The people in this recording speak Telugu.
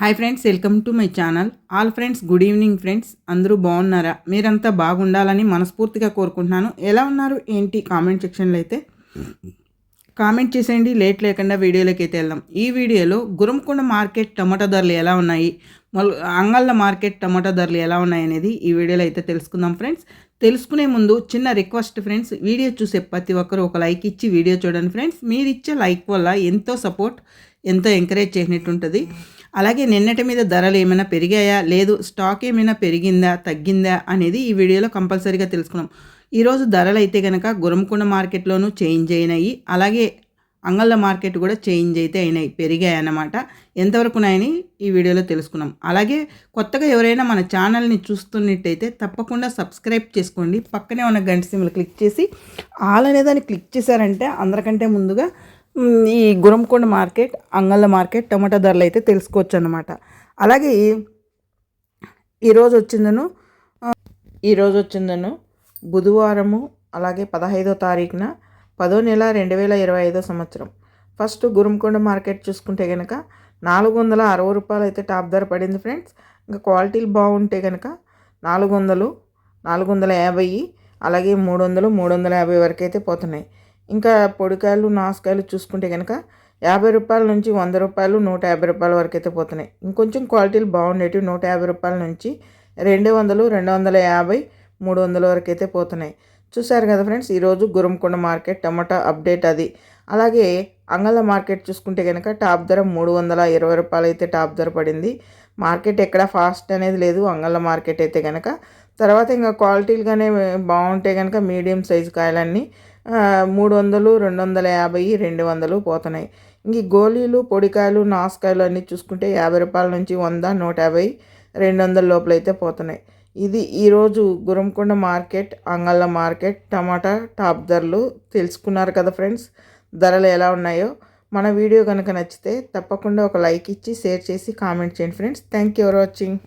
Hi friends welcome to my channel all friends good evening friends అందరూ బాగున్నారా? మీరంతా బాగుండాలని మనస్ఫూర్తిగా కోరుకుంటున్నాను. ఎలా ఉన్నారు? ఏంటి? కామెంట్ సెక్షన్లో అయితే కామెంట్ చేసేయండి. లేట్ లేకుండా వీడియోలోకి అయితే వెళ్దాం. ఈ వీడియోలో గురంకొండ మార్కెట్ టమాటా ధరలు ఎలా ఉన్నాయి? అంగళ్ళ మార్కెట్ టమాటా ధరలు ఎలా ఉన్నాయి అనేది ఈ వీడియోలో అయితే తెలుసుకుందాం ఫ్రెండ్స్ తెలుసుకునే ముందు చిన్న రిక్వెస్ట్ ఫ్రెండ్స్ వీడియో చూసే ప్రతి ఒక్కరు ఒక లైక్ ఇచ్చి వీడియో చూడండి ఫ్రెండ్స్ మీరు ఇచ్చే లైక్ వల్ల ఎంతో సపోర్ట్ ఎంతో ఎంకరేజ్ చేసినట్టు ఉంటుంది అలాగే నిన్నటి మీద ధరలు ఏమైనా పెరిగాయా? లేదు స్టాక్ ఏమైనా పెరిగిందా? తగ్గిందా? అనేది ఈ వీడియోలో కంపల్సరీగా తెలుసుకున్నాం. ఈరోజు ధరలు అయితే కనుక గురంకొండ మార్కెట్లోనూ చేంజ్ అయినాయి. అలాగే అంగళ్ళ మార్కెట్ కూడా చేంజ్ అయితే అయినాయి పెరిగాయి అన్నమాట. ఎంతవరకు ఉన్నాయని ఈ వీడియోలో తెలుసుకున్నాం అలాగే కొత్తగా ఎవరైనా మన ఛానల్ని చూస్తున్నట్టయితే తప్పకుండా సబ్స్క్రైబ్ చేసుకోండి. పక్కనే ఉన్న గంట సిమ్లు క్లిక్ చేసి ఆల్ అనే దాన్ని క్లిక్ చేశారంటే అందరికంటే ముందుగా ఈ గురంకొండ మార్కెట్ అంగళ్ళ మార్కెట్ టమాటా ధరలు అయితే తెలుసుకోవచ్చు అనమాట అలాగే ఈరోజు వచ్చిందను ఈరోజు వచ్చిందను బుధవారము అలాగే పదహైదో తారీఖున పదో నెల రెండు వేల ఇరవై ఐదో సంవత్సరం. ఫస్ట్ గురుంకొండ మార్కెట్ చూసుకుంటే కనుక నాలుగు వందల అరవై రూపాయలు అయితే టాప్ ధర పడింది ఫ్రెండ్స్. ఇంకా క్వాలిటీలు బాగుంటే కనుక నాలుగు వందలు నాలుగు వందల యాభై అలాగే మూడు వందలు మూడు వందల యాభై వరకు అయితే పోతున్నాయి. ఇంకా పొడికాయలు నాసుకాయలు చూసుకుంటే కనుక యాభై రూపాయల నుంచి వంద రూపాయలు నూట యాభై రూపాయల వరకు అయితే పోతున్నాయి. ఇంకొంచెం క్వాలిటీలు బాగుండేటివి నూట యాభై రూపాయల నుంచి రెండు వందలు రెండు వందల యాభై మూడు వందల వరకు అయితే పోతున్నాయి. చూసారు కదా ఫ్రెండ్స్? ఈరోజు గురంకొండ మార్కెట్ టమాటా అప్డేట్ అది. అలాగే అంగళ మార్కెట్ చూసుకుంటే కనుక టాప్ ధర మూడు వందల ఇరవై రూపాయలు అయితే టాప్ ధర పడింది. మార్కెట్ ఎక్కడ ఫాస్ట్ అనేది లేదు. అంగళ మార్కెట్ అయితే కనుక తర్వాత ఇంకా క్వాలిటీలుగానే బాగుంటే కనుక మీడియం సైజు కాయలన్నీ మూడు వందలు రెండు వందల యాభై రెండు వందలు పోతున్నాయి. ఇంక గోళీలు పొడికాయలు నాసుకాయలు అన్నీ చూసుకుంటే యాభై రూపాయల నుంచి వంద నూట యాభై రెండు వందల లోపల అయితే పోతున్నాయి. ఇది ఈరోజు గురంకొండ మార్కెట్ అంగళ్ళ మార్కెట్ టమాటా టాప్ ధరలు తెలుసుకున్నారు కదా ఫ్రెండ్స్. ధరలు ఎలా ఉన్నాయో మన వీడియో కనుక నచ్చితే తప్పకుండా ఒక లైక్ ఇచ్చి షేర్ చేసి కామెంట్ చేయండి friends. Thank you for watching